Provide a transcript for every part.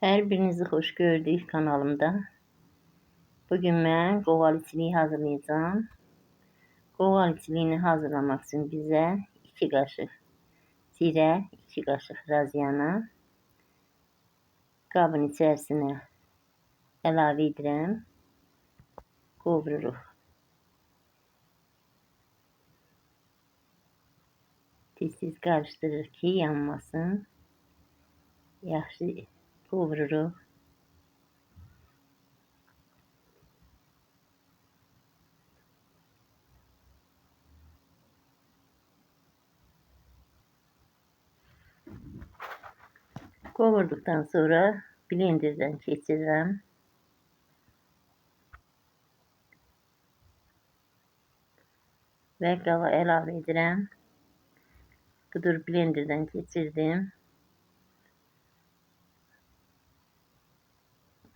Her birinizi hoş gördük kanalımda. Bugün ben qoğal içiliği hazırlayacağım. Qoğal içiliğini hazırlamak için bize 2 kaşık zirə, 2 kaşık raziyana qabın içərisinə əlavə edirəm. Qovururuq. Tez-tez qarışdırırıq ki, yanmasın. Yaxşı qovururuq. Qovurduktan sonra blenderdən keçirirəm. Və qava əlavə edirəm. Budur blenderdən keçirdim.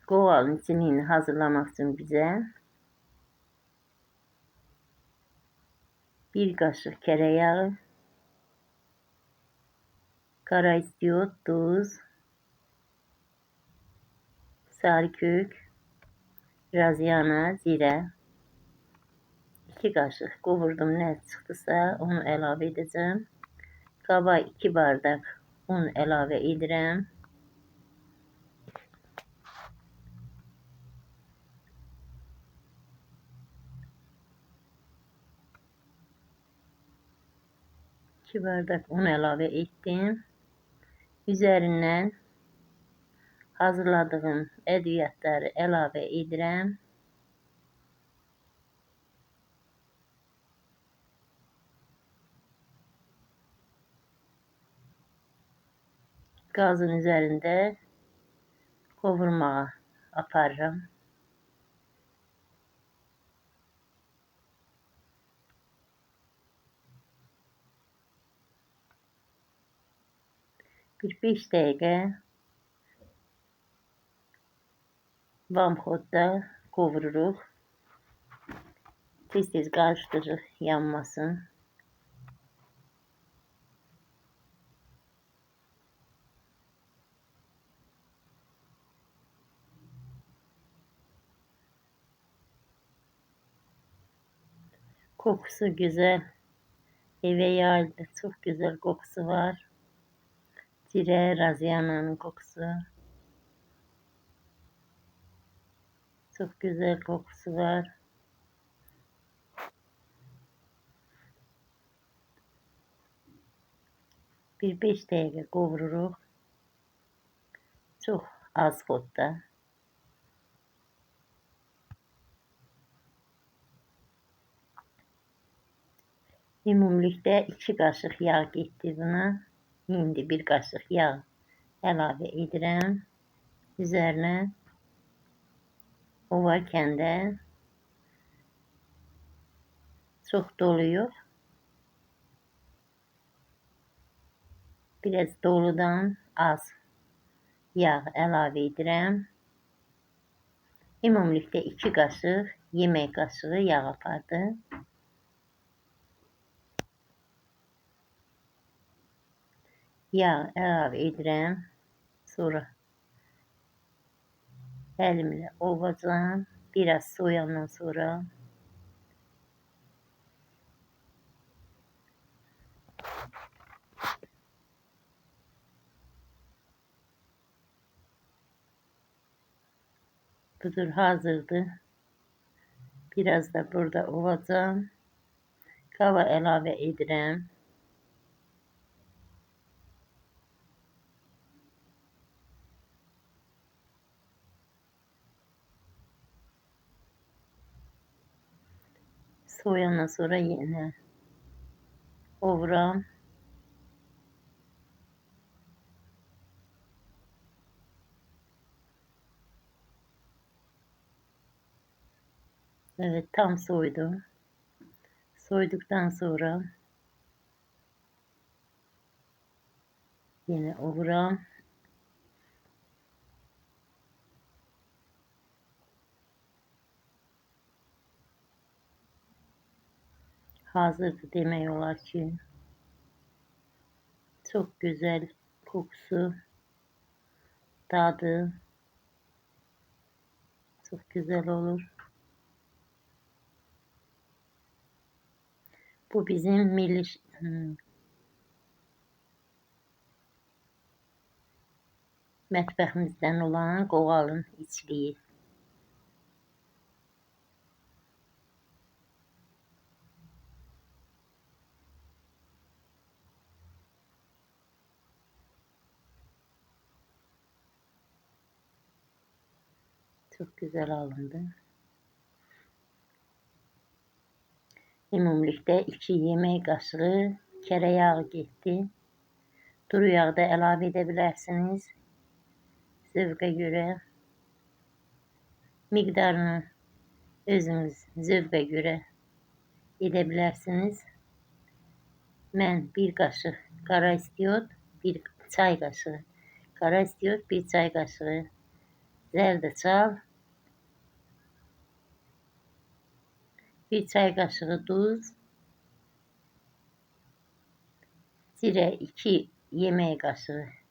Qoğalın içini hazırlamak için bize. Bir kaşık tereyağı, kara istiyot, tuz, sarı kök, biraz yana, zirə, 2 kaşık qovurdum ne çıxdısa onu əlavə edəcəm. Qaba 2 bardak un əlavə edirəm. 2 bardak un əlavə etdim. Üzərindən hazırladığım ədviyyatları əlavə edirəm. Qazın üzərində qovurmağa aparıram. 45 dakika vamxodda qovururuq. Tez-tez qarışdırırıq yanmasın. Kokusu güzel. Eve yayıldı. Çok güzel kokusu var. Cire Raziana'nın kokusu. Çok güzel kokusu var. Bir beş dakika kavururuz. Çok az kodda. Limumlikte iki kaşık yağ gitti buna. Şimdi bir kaşık yağ ilave edirəm. Üzərinə o varkən də çox dolu yox. Biraz doludan az yağ əlavə edirəm. Ümumilikdə 2 qaşıq yemək qaşığı yağ apardı. Yağ ilave edirəm. Sonra əlimlə ovacam. Biraz soyandan sonra Budur hazırdı. Biraz da burada ovacam. Kava ilave edirəm. Soğuyandan sonra yine ovuram. Evet tam soydu. Soyduktan sonra yine ovuram. Hazırdı demiyorlar ki. Çok güzel kokusu. tadı çok güzel olur. Bu bizim milli hmm, mətbəximizdən olan qoğalın içliyi. Çok güzel alındı. Ümumilikdə 2 yemək qaşığı kərə yağı getdi. Duru yağı da əlavə edə bilərsiniz. Zövqə görə. Miqdarını özünüz zövqə görə edə bilərsiniz. Mən bir qaşıq qara istiot, bir çay qaşığı qara istiot, bir çay qaşığı zərdeçal, bir çay kaşığı tuz, zire 2 yemek kaşığı